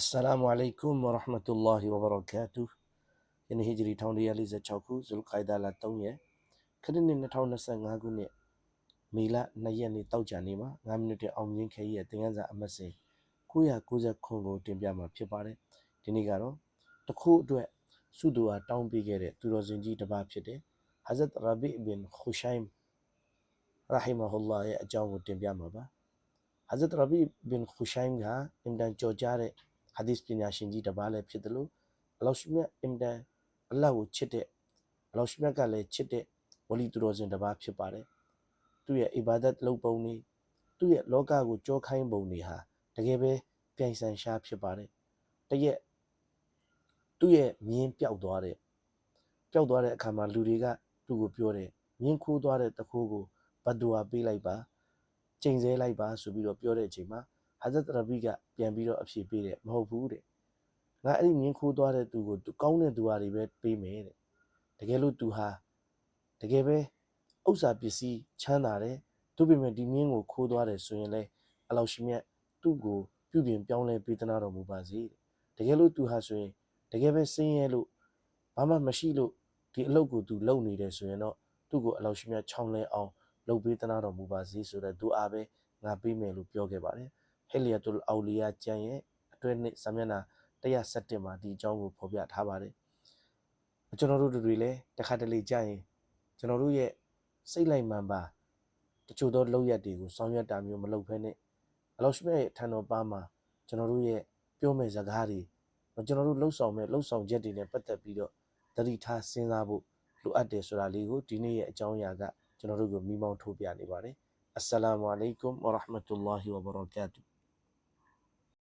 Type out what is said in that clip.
السلام عليكم ورحمة الله وبركاته ယနေ့ဟီဂျရီ1446ခုဇူလ်ခိုင်ဒါလာ3ရက်ခရစ်နှစ်2025ခုနှစ်မေလ2ရက်နေ့တောက်ကြနေ့မှာ9မိနစ်တည်းအောင်မြင်ခဲ့ရဲ့တင်ကန်းစာအမတ်စဉ်990ခုကိုတင်ပြမှာဖြစ်ပါတယ်ဒီနေ့ကတော့တခုအတွက်စုသူအားတောင်းပေးခဲ့တဲ့သူတော်စင်ကြီးတစ်ပါးဖြစ်တဲ့ Hazrat Rabi bin Khushaym rahimahullah ရဲ့အကြောင်းကိုတင်ပြမှာပါ Hazrat Rabi bin Khushaym ကအင်တန်ကြော်ကြားတဲ့ hadith ပညာရှင်ကြီးတစ်ပါးလည်းဖြစ်တယ်လို့အလောရှမြတ်အင်တန်အလတ်ကိုချစ်တဲ့အလောရှမြတ်ကလည်းချစ်တဲ့ဝလီသူတော်စင်တစ်ပါးဖြစ်ပါတယ်သူ့ရဲ့အီဘာဒတ်လုပ်ပုံတွေသူ့ရဲ့လောကကိုကြောခိုင်းပုံတွေဟာတကယ်ပဲပြိုင်ဆိုင်ရှားဖြစ်ပါတယ်တရက်သူ့ရဲ့မြင်းပျောက်သွားတဲ့ပျောက်သွားတဲ့အခါမှာလူတွေကသူ့ကိုပြောတယ်မြင်းခိုးသွားတဲ့တခိုးကိုဘတ်ဒူအာပေးလိုက်ပါချိန်ဆလိုက်ပါဆိုပြီးတော့ပြောတဲ့အချိန်မှာ ဟာဇတ်ရဘီကပြန်ပြီးတော့အဖြေပေးတယ်မဟုတ်ဘူးတဲ့ငါအဲ့ဒီမြင်းခိုးသွားတဲ့သူကိုသူကောင်းတဲ့သူဟာတွေပဲပေးမယ်တဲ့တကယ်လို့သူဟာတကယ်ပဲဥစ္စာပစ္စည်းချမ်းသာတယ်သူပြင်မဲ့ဒီမြင်းကိုခိုးသွားတယ်ဆိုရင်လေအလောက်ရှိမြတ်သူ့ကိုပြုပြင်ပြောင်းလဲပေးသနာတော်မူပါစေတဲ့တကယ်လို့သူဟာဆိုရင်တကယ်ပဲစင်းရဲလို့ဘာမှမရှိလို့ဒီအလုပ်ကိုသူလုပ်နေတယ်ဆိုရင်တော့သူ့ကိုအလောက်ရှိမြတ်ချောင်းလဲအောင်လုပ်ပေးသနာတော်မူပါစေဆိုတဲ့သူအားပဲငါပေးမယ်လို့ပြောခဲ့ပါတယ် ဟဲလီယာတူလ်အော်လီယာကျမ်းရဲ့အတွဲနှစ်စာမျက်နှာ107မှာဒီအကြောင်းကိုဖော်ပြထားပါတယ်ကျွန်တော်တို့တွေလည်းတစ်ခါတလေကြာရင်ကျွန်တော်တို့ရဲ့စိတ်လိုက်မှန်ပါတချို့သောလောက်ရက်တွေကိုဆောင်ရွက်တာမျိုးမလုပ်ဘဲနဲ့အလောရှိမြတ်ရဲ့ထံတော်ပါမှာကျွန်တော်တို့ရဲ့ပြောမဲ့စကားတွေကျွန်တော်တို့လှုပ်ဆောင်မဲ့လှုပ်ဆောင်ချက်တွေနဲ့ပတ်သက်ပြီးတော့သတိထားစဉ်းစားဖို့လိုအပ်တယ်ဆိုတာလေးကိုဒီနေ့ရဲ့အကြောင်းအရာကကျွန်တော်တို့ကိုမိမောင်းထိုးပြနေပါတယ်အစ္စလာမုအလိုင်ကွမ်ဝရဟမတူလာဟီဝဘရကာတူ